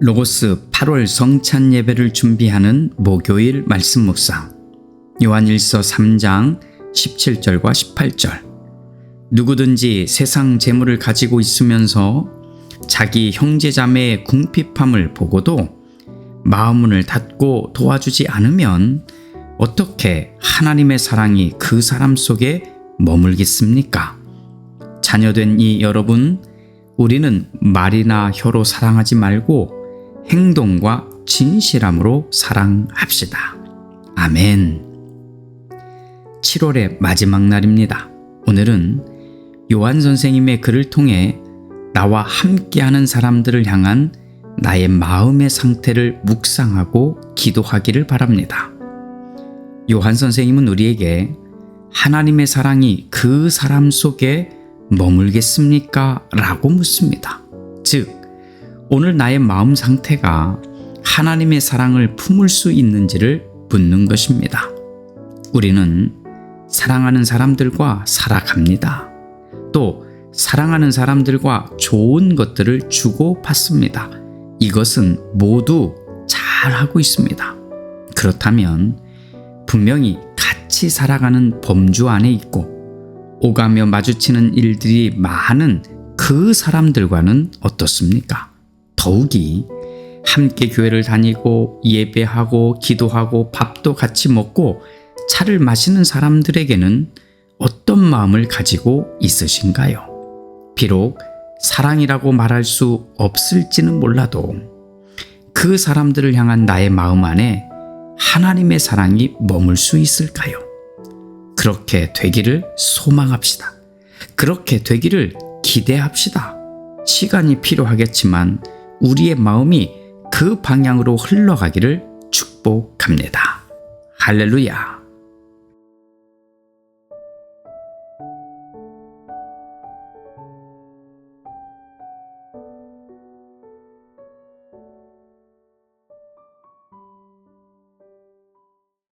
로고스 8월 성찬 예배를 준비하는 목요일 말씀 묵상 요한일서 3장 17절과 18절 누구든지 세상 재물을 가지고 있으면서 자기 형제 자매의 궁핍함을 보고도 마음문을 닫고 도와주지 않으면 어떻게 하나님의 사랑이 그 사람 속에 머물겠습니까? 자녀된 이 여러분, 우리는 말이나 혀로 사랑하지 말고 행동과 진실함으로 사랑합시다. 아멘. 7월의 마지막 날입니다. 오늘은 요한 선생님의 글을 통해 나와 함께하는 사람들을 향한 나의 마음의 상태를 묵상하고 기도하기를 바랍니다. 요한 선생님은 우리에게 하나님의 사랑이 그 사람 속에 머물겠습니까? 라고 묻습니다. 즉, 오늘 나의 마음 상태가 하나님의 사랑을 품을 수 있는지를 묻는 것입니다. 우리는 사랑하는 사람들과 살아갑니다. 또 사랑하는 사람들과 좋은 것들을 주고 받습니다. 이것은 모두 잘 하고 있습니다. 그렇다면 분명히 같이 살아가는 범주 안에 있고 오가며 마주치는 일들이 많은 그 사람들과는 어떻습니까? 더욱이 함께 교회를 다니고 예배하고 기도하고 밥도 같이 먹고 차를 마시는 사람들에게는 어떤 마음을 가지고 있으신가요? 비록 사랑이라고 말할 수 없을지는 몰라도 그 사람들을 향한 나의 마음 안에 하나님의 사랑이 머물 수 있을까요? 그렇게 되기를 소망합시다. 그렇게 되기를 기대합시다. 시간이 필요하겠지만 우리의 마음이 그 방향으로 흘러가기를 축복합니다. 할렐루야.